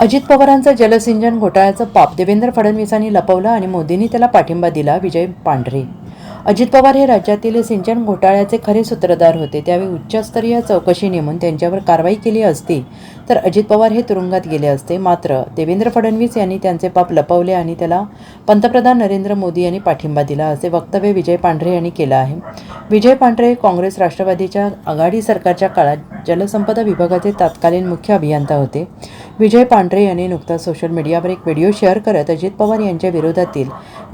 अजित पवारांचं जलसिंचन घोटाळ्याचं पाप. देवेंद्र फडणवीसांनी लपवलं आणि मोदींनी त्याला पाठिंबा दिला विजय पांढरे. अजित पवार हे राज्यातील सिंचन घोटाळ्याचे खरे सूत्रधार होते. त्यावेळी उच्चस्तरीय चौकशी नेमून त्यांच्यावर कारवाई केली असती. तर अजित पवार हे तुरुंगात गेले असते. मात्र देवेंद्र फडणवीस यांनी त्यांचे पाप लपवले आणि त्याला पंतप्रधान नरेंद्र मोदी यांनी पाठिंबा दिला असे वक्तव्य विजय पांढरे यांनी केलं आहे. विजय पांढरे काँग्रेस राष्ट्रवादीच्या आघाडी सरकारच्या काळात जलसंपदा विभागाचे तत्कालीन मुख्य अभियंता होते. विजय पांढरे यांनी नुकताच सोशल मीडियावर एक व्हिडिओ शेअर करत अजित पवार यांच्या विरोधातील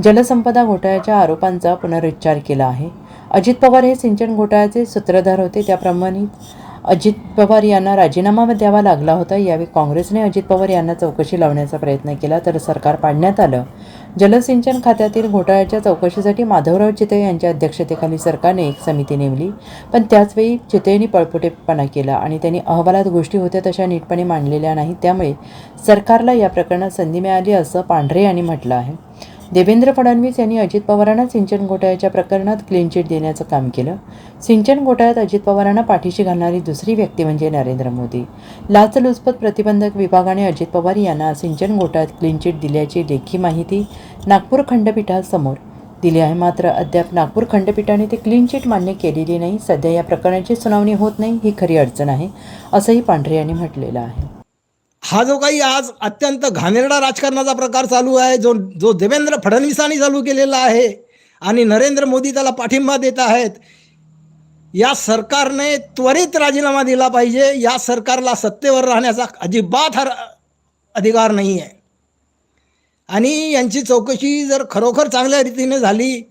जलसंपदा घोटाळ्याच्या आरोपांचा पुनरुच्चार केला आहे. अजित पवार हे सिंचन घोटाळ्याचे सूत्रधार होते. त्याप्रमाणे अजित पवार यांना राजीनामा द्यावा लागला होता. यावेळी काँग्रेसने अजित पवार यांना चौकशी लावण्याचा प्रयत्न केला तर सरकार पाडण्यात आलं. जलसिंचन खात्यातील घोटाळ्याच्या चौकशीसाठी माधवराव चिते यांच्या अध्यक्षतेखाली सरकारने एक समिती नेमली पण त्याचवेळी चितळेंनी पळपुटेपणा केला आणि त्यांनी अहवालात गोष्टी होत्या तशा नीटपणे मांडलेल्या नाहीत. त्यामुळे सरकारला या प्रकरणात संधी मिळाली असं पांढरे यांनी म्हटलं आहे. देवेंद्र फडणवीस यांनी अजित पवारांना सिंचन घोटाळ्याच्या प्रकरणात क्लीन चिट देण्याचं काम केलं. सिंचन घोटाळ्यात अजित पवारांना पाठीशी घालणारी दुसरी व्यक्ती म्हणजे नरेंद्र मोदी. लाचलुचपत प्रतिबंधक विभागाने अजित पवार यांना सिंचन घोटाळ्यात क्लीन चिट दिल्याची लेखी माहिती नागपूर खंडपीठासमोर दिली आहे. मात्र अद्याप नागपूर खंडपीठाने ते क्लीन चिट मान्य केलेली नाही. सध्या या प्रकरणाची सुनावणी होत नाही ही खरी अडचण आहे असंही पांढरे यांनी म्हटलेलं आहे. हा जो काही आज अत्यंत घाणेरडा राजकारणाचा प्रकार चालू आहे जो जो देवेंद्र फडणवीसांनी चालू केलेला आहे आणि नरेंद्र मोदी त्याला पाठिंबा देत आहेत या सरकारने त्वरित राजीनामा दिला पाहिजे. या सरकारला सत्तेवर राहण्याचा अजिबात हा अधिकार नाही आहे. आणि यांची चौकशी जर खरोखर चांगल्या रीतीने झाली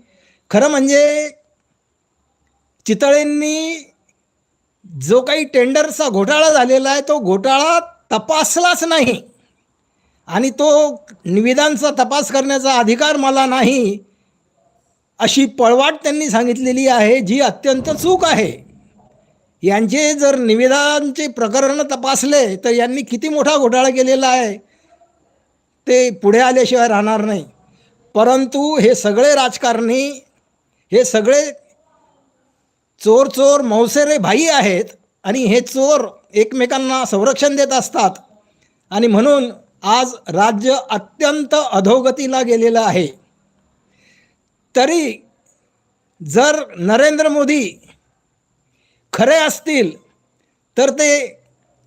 खरं म्हणजे चितळेंनी जो काही टेंडरचा घोटाळा झालेला आहे तो घोटाळा तपासलाच नाही. आणि तो निविदांचा तपास करण्याचा अधिकार मला नाही अशी पळवाट त्यांनी सांगितलेली आहे जी अत्यंत चूक आहे. यांचे जर निविदांचे प्रकरण तपासले तर यांनी किती मोठा घोटाळा केलेला आहे ते पुढे आल्याशिवाय राहणार नाही. परंतु हे सगळे राजकारणी हे सगळे चोर चोर मौसेरे भाई आहेत आणि हे चोर एकमेकांना संरक्षण देत असतात. आणि म्हणून आज राज्य अत्यंत अधोगतीला गेलेलं आहे. तरी जर नरेंद्र मोदी खरे असतील तर ते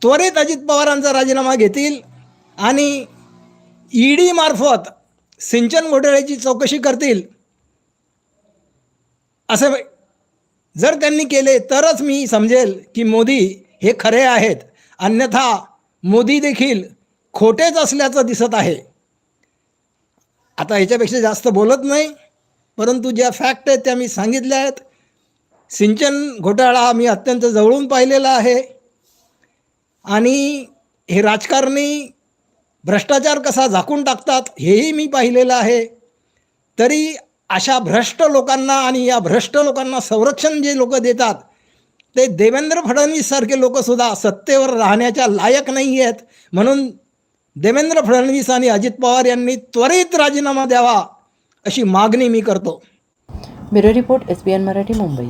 त्वरित अजित पवारांचा राजीनामा घेतील आणि ई डीमार्फत सिंचन घोटाळ्याची चौकशी करतील असं जर त्यांनी केले तरच मी समजेल की मोदी हे खरे आहेत. अन्यथा मोदी देखील खोटेच असल्याचं दिसत आहे. आता ह्याच्यापेक्षा जास्त बोलत नाही परंतु ज्या फॅक्ट आहेत त्या मी सांगितल्या आहेत. सिंचन घोटाळा हा मी अत्यंत जवळून पाहिलेला आहे. आणि हे राजकारणी भ्रष्टाचार कसा झाकून टाकतात हेही मी पाहिलेलं आहे. तरी अशा भ्रष्ट लोकांना आणि या भ्रष्ट लोकांना संरक्षण जे लोक देतात ते देवेंद्र फडणवीससारखे लोकसुद्धा सत्तेवर राहण्याच्या लायक नाही आहेत म्हणून देवेंद्र फडणवीस आणि अजित पवार यांनी त्वरित राजीनामा द्यावा अशी मागणी मी करतो. Bureau report S B N Marathi Mumbai.